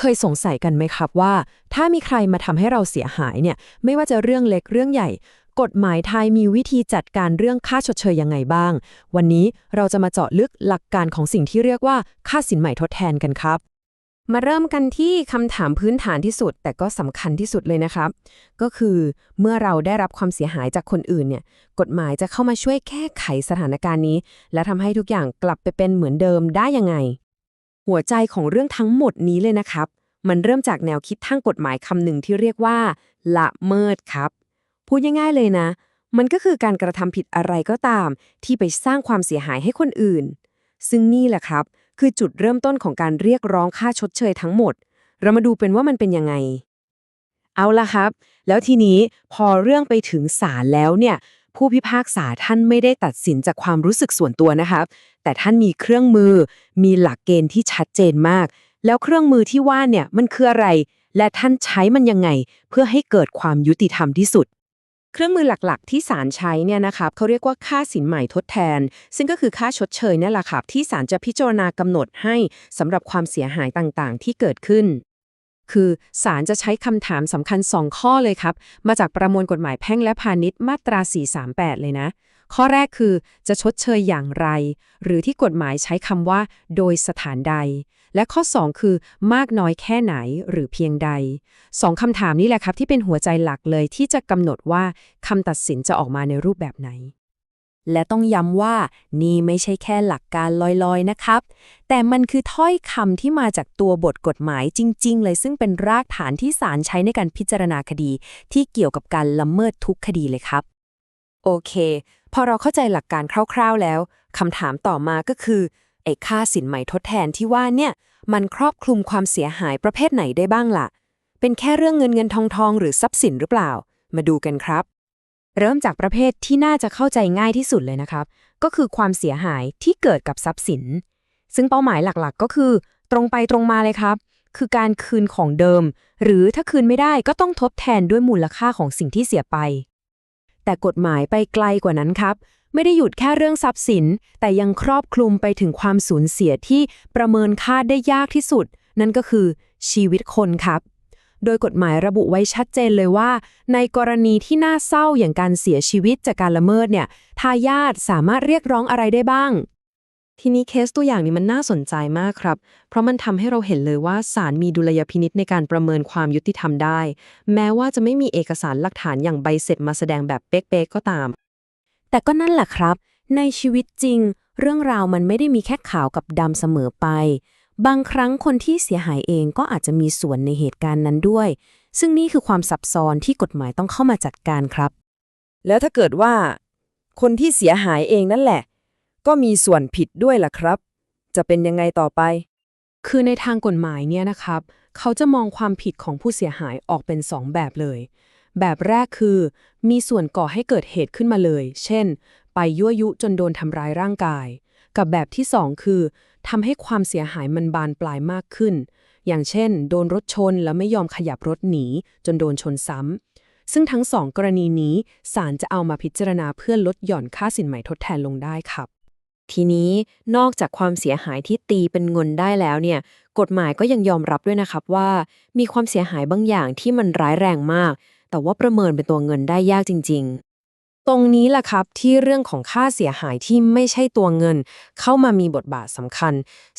เคยสงสัยกันไหมครับว่า ถ้ามีใครมาทำให้เราเสียหายเนี่ยไม่ว่าจะเรื่องเล็กเรื่องใหญ่ กฎหมายไทยมีวิธีจัดการเรื่องค่าชดเชยยังไงบ้าง วันนี้เราจะมาเจาะลึกหลักการของสิ่งที่เรียกว่าค่าสินใหม่ทดแทนกันครับ มาเริ่มกันที่คำถามพื้นฐานที่สุด แต่ก็สำคัญที่สุดเลยนะครับ ก็คือเมื่อเราได้รับความเสียหายจากคนอื่นเนี่ยกฎหมายจะเข้ามาช่วยแก้ไขสถานการณ์นี้ และทำให้ทุกอย่างกลับไปเป็นเหมือนเดิมได้ยังไง หัวใจของเรื่องทั้งหมดนี้เลยนะครับ มันเริ่มจากแนวคิดทางกฎหมายคำหนึ่งที่เรียกว่า ละเมิดครับ พูดง่ายๆเลยนะ มันก็คือการกระทำผิดอะไรก็ตาม ที่ไปสร้างความเสียหายให้คนอื่น ซึ่งนี่แหละครับ คือจุดเริ่มต้นของการเรียกร้องค่าชดเชยทั้งหมด เรามาดูเป็นว่ามันเป็นยังไง เอาละครับ แล้วทีนี้พอเรื่องไปถึงศาลแล้วเนี่ย ผู้พิพากษาท่านไม่ได้ตัดสินจากความรู้สึกส่วนตัวนะครับแต่ท่านมีเครื่องมือ มีหลักเกณฑ์ที่ชัดเจนมาก แล้วเครื่องมือที่ว่าเนี่ยมันคืออะไร และท่านใช้มันยังไง เพื่อให้เกิดความยุติธรรมที่สุด เครื่องมือหลักๆ ที่ศาลใช้เนี่ยนะครับเขาเรียกว่าค่าสินใหม่ทดแทน ซึ่งก็คือค่าชดเชยนั่นแหละครับที่ศาลจะพิจารณากำหนดให้สำหรับความเสียหายต่างๆ ที่เกิดขึ้น คือศาลจะใช้คำถามสำคัญ 2 ข้อเลยครับ มาจากประมวลกฎหมายแพ่งและพาณิชย์มาตรา 438 เลยนะ ข้อแรกคือจะชดเชยอย่างไร หรือที่กฎหมายใช้คำว่า โดยสถานใด และข้อ 2 คือมากน้อยแค่ไหนหรือเพียงใดสองคำถามนี้แหละครับที่เป็นหัวใจหลักเลยที่จะกำหนดว่าคำตัดสินจะออกมาในรูปแบบไหน และต้องย้ำว่านี่ไม่ใช่แค่หลักการลอยๆนะครับ แต่มันคือถ้อยคำที่มาจากตัวบทกฎหมายจริง ๆ เลยซึ่งเป็นรากฐานที่ศาลใช้ในการพิจารณาคดี ที่เกี่ยวกับการละเมิดทุกคดีเลยครับ โอเค พอเราเข้าใจหลักการคร่าวๆแล้วคำถามต่อมาก็คือไอ้ค่าสินใหม่ทดแทนที่ว่าเนี่ยมันครอบคลุมความเสียหายประเภทไหนได้บ้างล่ะ เป็นแค่เรื่องเงินเงินทองทองหรือทรัพย์สินหรือเปล่า มาดูกันครับ เริ่มจากประเภทที่น่าจะเข้าใจง่ายที่สุดเลยนะครับ ก็คือความเสียหายที่เกิดกับทรัพย์สิน ซึ่งเป้าหมายหลักๆ ก็คือ ตรงไปตรงมาเลยครับ คือการคืนของเดิม หรือถ้าคืนไม่ได้ก็ต้องทดแทนด้วยมูลค่าของสิ่งที่เสียไป แต่กฎหมายไปไกลกว่านั้นครับ ไม่ได้หยุดแค่เรื่องทรัพย์สิน แต่ยังครอบคลุมไปถึงความสูญเสียที่ประเมินค่าได้ยากที่สุด นั่นก็คือชีวิตคนครับ โดยกฎหมายระบุไว้ชัดเจนเลยว่า ในกรณีที่น่าเศร้าอย่างการเสียชีวิตจากการละเมิดเนี่ยทายาทสามารถเรียกร้องอะไรได้บ้าง ทีนี้เคสตัวอย่างนี้มันน่าสนใจมากครับ เพราะมันทำให้เราเห็นเลยว่าศาลมีดุลยพินิษในการประเมินความยุติธรรมได้ แม้ว่าจะไม่มีเอกสารหลักฐานอย่างใบเสร็จมาแสดงแบบเป๊ะๆก็ตาม แต่ก็นั่นแหละครับ ในชีวิตจริง เรื่องราวมันไม่ได้มีแค่ขาวกับดำเสมอไป บางครั้งคนที่เสียหายเองก็อาจจะมีส่วนในเหตุการณ์นั้นด้วย ซึ่งนี่คือความซับซ้อนที่กฎหมายต้องเข้ามาจัดการครับ แล้วถ้าเกิดว่า คนที่เสียหายเองนั่นแหละ ก็มีส่วนผิดด้วยล่ะครับ จะเป็นยังไงต่อไป คือในทางกฎหมายเนี่ยนะครับ เขาจะมองความผิดของผู้เสียหายออกเป็น 2 แบบเลย แบบแรกคือ มีส่วนก่อให้เกิดเหตุขึ้นมาเลย เช่น ไปยั่วยุจนโดนทำร้ายร่างกาย กับแบบที่ 2 คือ ทำให้ความเสียหายมันบานปลายมากขึ้น อย่างเช่น โดนรถชนแล้วไม่ยอมขยับรถหนี จนโดนชนซ้ำ ซึ่งทั้งสองกรณีนี้ศาลจะเอามาพิจารณาเพื่อลดหย่อนค่าสินใหม่ทดแทนลงได้ครับ ทีนี้นอกจากความเสียหายที่ตีเป็นเงินได้แล้วเนี่ย กฎหมายก็ยังยอมรับด้วยนะครับว่า มีความเสียหายบางอย่างที่มันร้ายแรงมาก แต่ว่าประเมินเป็นตัวเงินได้ยากจริงๆ ตรงนี้แหละครับที่เรื่องของค่าเสียหายที่ไม่ใช่ตัวเงิน เข้ามามีบทบาทสำคัญ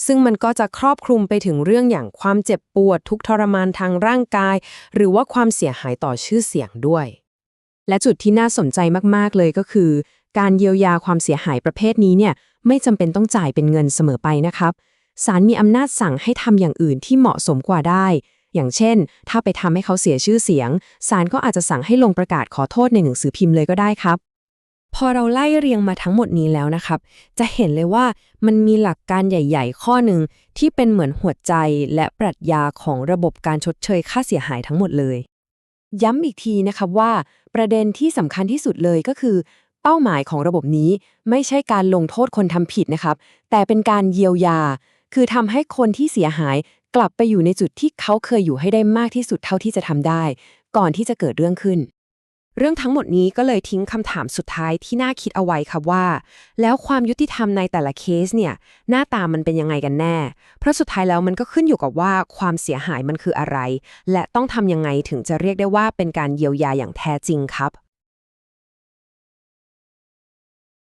ซึ่งมันก็จะครอบคลุมไปถึงเรื่องอย่างความเจ็บปวด ทุกทรมานทางร่างกาย หรือว่าความเสียหายต่อชื่อเสียงด้วย และจุดที่น่าสนใจมากๆเลยก็คือ การเยียวยาความเสียหายประเภทนี้เนี่ยไม่จำเป็นต้องจ่ายเป็นเงินเสมอไปนะครับศาลมีอำนาจสั่งให้ทำอย่างอื่นที่เหมาะสมกว่าได้ อย่างเช่น ถ้าไปทำให้เขาเสียชื่อเสียง ศาลก็อาจจะสั่งให้ลงประกาศขอโทษในหนังสือพิมพ์เลยก็ได้ครับ พอเราไล่เรียงมาทั้งหมดนี้แล้วนะครับ จะเห็นเลยว่ามันมีหลักการใหญ่ ๆ ข้อหนึ่งที่เป็นเหมือนหัวใจและปรัชญาของระบบการชดเชยค่าเสียหายทั้งหมดเลย ย้ำอีกทีนะครับว่า ประเด็นที่สำคัญที่สุดเลยก็คือเป้าหมายของระบบนี้ไม่ใช่การลงโทษคนทำผิดนะครับ แต่เป็นการเยียวยา คือทำให้คนที่เสียหาย กลับไปอยู่ในจุดที่เขาเคยอยู่ให้ได้มากที่สุดเท่าที่จะทำได้ ก่อนที่จะเกิดเรื่องขึ้น เรื่องทั้งหมดนี้ก็เลยทิ้งคำถามสุดท้ายที่น่าคิดเอาไว้ครับว่า แล้วความยุติธรรมในแต่ละเคสเนี่ยหน้าตามันเป็นยังไงกันแน่ เพราะสุดท้ายแล้วมันก็ขึ้นอยู่กับว่าความเสียหายมันคืออะไร และต้องทำยังไงถึงจะเรียกได้ว่าเป็นการเยียวยาอย่างแท้จริงครับ